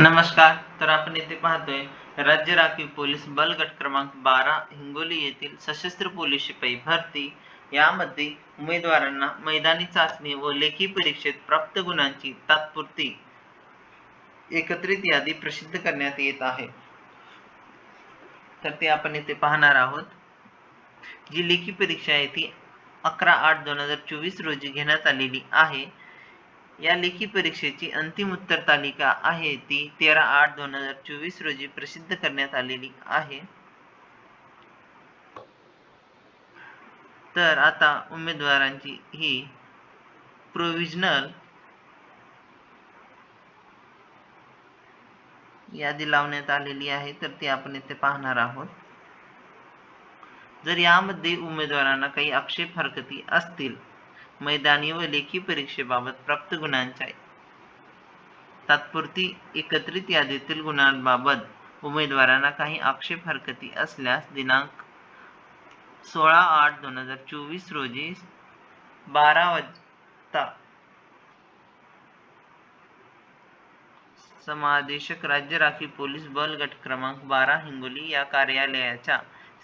नमस्कार तर आपण येथे पाहतोय राज्य राखीव पोलीस बल गट क्रमांक बारा हिंगोली येथील सशस्त्र पोलीस शिपाई भरती. यामध्ये उमेदवारांना मैदानी चाचणी व लेखी परीक्षेत प्राप्त गुणांची तात्पुरती एकत्रित यादी प्रसिद्ध करण्यात येत आहे. तर ते आपण इथे पाहणार आहोत. जी लेखी परीक्षा आहे ती अकरा आठ दोन हजार चोवीस रोजी घेण्यात आलेली आहे. या लेखी परीक्षेची अंतिम उत्तर तालिका आहे ती तेरा आठ दोन हजार चोवीस रोजी प्रसिद्ध करण्यात आलेली आहे. तर आता उमेदवारांची ही प्रोविजनल यादी लावण्यात आलेली आहे तर ती आपण इथे पाहणार आहोत. जर यामध्ये उमेदवारांना काही आक्षेप हरकती असतील मैदानी व लेखी परीक्षेबाबत प्राप्त गुणांच्या तात्पुरती एकत्रित यादीतील गुणांबाबत उमेदवारांना काही आक्षेप हरकती असल्यास दिनांक सोळा आठ दोन हजार चोवीस रोजी बारा वाजता समादेशक राज्य राखीव पोलीस बल गट क्रमांक बारा हिंगोली या कार्यालयाच्या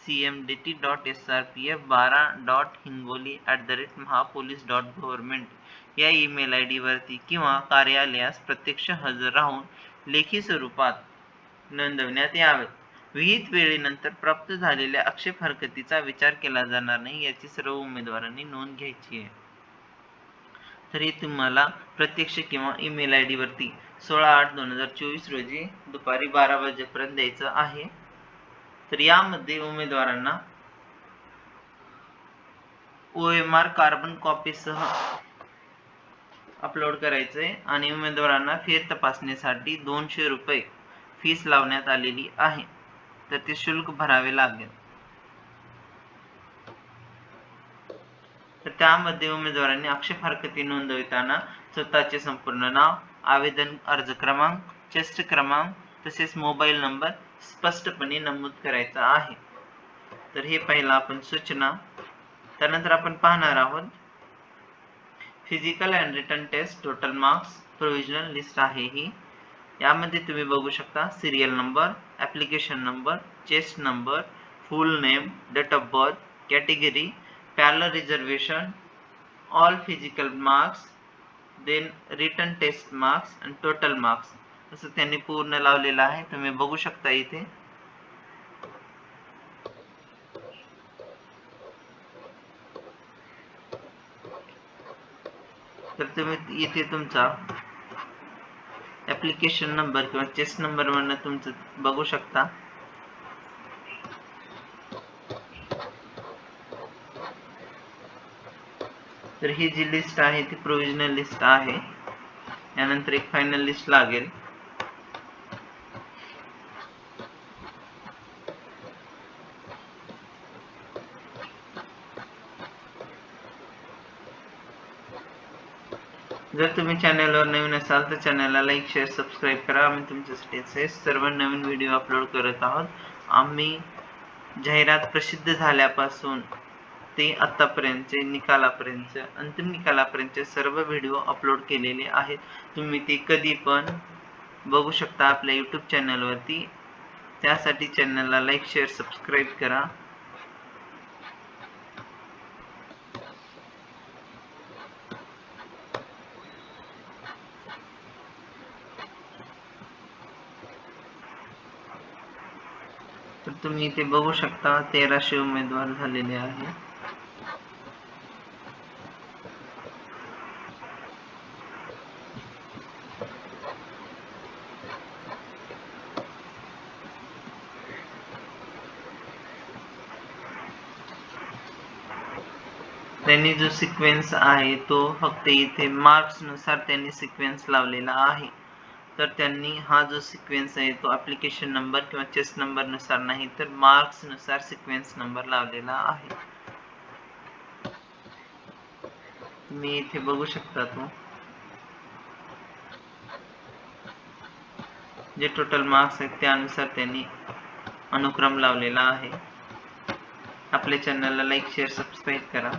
C M D T dot S R P F बारा dot Hingoli at the rate Mahapolice dot government या ईमेल आय डीवरती किंवा कार्यालयास प्रत्यक्ष हजर राहून लेखी स्वरूपात नोंदवण्यात यावे. विहित वेळेनंतर प्राप्त झालेल्या आक्षेप हरकतीचा विचार केला जाणार नाही याची सर्व उमेदवारांनी नोंद घ्यायची आहे. तरी तुम्हाला प्रत्यक्ष किंवा ईमेल आय डीवरती सोळा आठ दोन हजार चोवीस रोजी दुपारी बारा वाजेपर्यंत द्यायचं आहे. तर यामध्ये उमेदवारांना ओ एम आर कार्बन कॉपीसह अपलोड करायचे आणि उमेदवारांना फेर तपासणीसाठी दोनशे रुपये फीस लावण्यात आलेली आहे. तर ते शुल्क भरावे लागेल. तर त्यामध्ये उमेदवारांनी आक्षेप हरकती नोंदविताना स्वतःचे संपूर्ण नाव आवेदन अर्ज क्रमांक चेस्ट क्रमांक तसेच मोबाईल नंबर स्पष्टपणे नमूद करायचा आहे. तर हे पहिला आपण सूचना. त्यानंतर आपण पाहणार आहोत physical and return test total marks provisional list आहे ही. यामध्ये तुम्ही बघू शकता serial number application number chest number full name date of birth category parallel reservation all physical marks then return test marks आणि टोटल मार्क्स तसं त्यांनी पूर्ण लावलेलं आहे. तुम्ही बघू शकता इथे. तर तुम्ही इथे तुमचा ऍप्लिकेशन नंबर किंवा चेस्ट नंबर वरनं तुमचं बघू शकता. तर ही जी लिस्ट आहे ती प्रोविजनल लिस्ट आहे. यानंतर एक फायनल लिस्ट लागेल. जर तुम्ही चॅनलवर नवीन असाल तर चॅनलला लाईक शेअर सबस्क्राईब करा. आम्ही तुमच्यासाठी असे सर्व नवीन व्हिडिओ अपलोड करत आहोत. आम्ही जाहिरात प्रसिद्ध झाल्यापासून ते आत्तापर्यंतचे निकालापर्यंत अंतिम निकालापर्यंतचे सर्व व्हिडिओ अपलोड केलेले आहेत. तुम्ही ते कधी पण बघू शकता आपल्या यूट्यूब चॅनलवरती त्यासाठी चॅनलला लाईक शेअर सबस्क्राईब करा. तर तुम्ही इथे बघू शकता तेराशे उमेदवार झालेले आहे त्यांनी जो सिक्वेन्स आहे तो फक्त इथे मार्क्सनुसार त्यांनी सिक्वेन्स लावलेला आहे. तर त्यांनी हा जो सिक्वेन्स आहे तो ॲप्लिकेशन नंबर किंवा चेस्ट नंबरनुसार नाही तर मार्क्सनुसार सिक्वेन्स नंबर लावलेला आहे. तुम्ही इथे बघू शकता तो. जे टोटल मार्क्स आहेत त्यानुसार त्यांनी अनुक्रम लावलेला आहे. आपल्या चॅनलला लाईक शेअर सबस्क्राईब करा.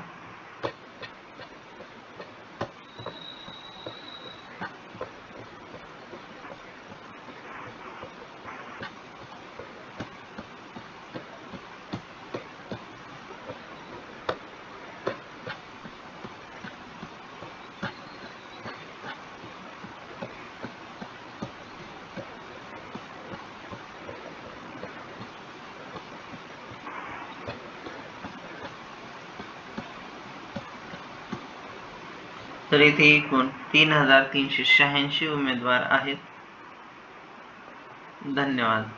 तर इथे एकूण तीन हजार तीनशे शहाऐंशी उमेदवार आहेत. धन्यवाद.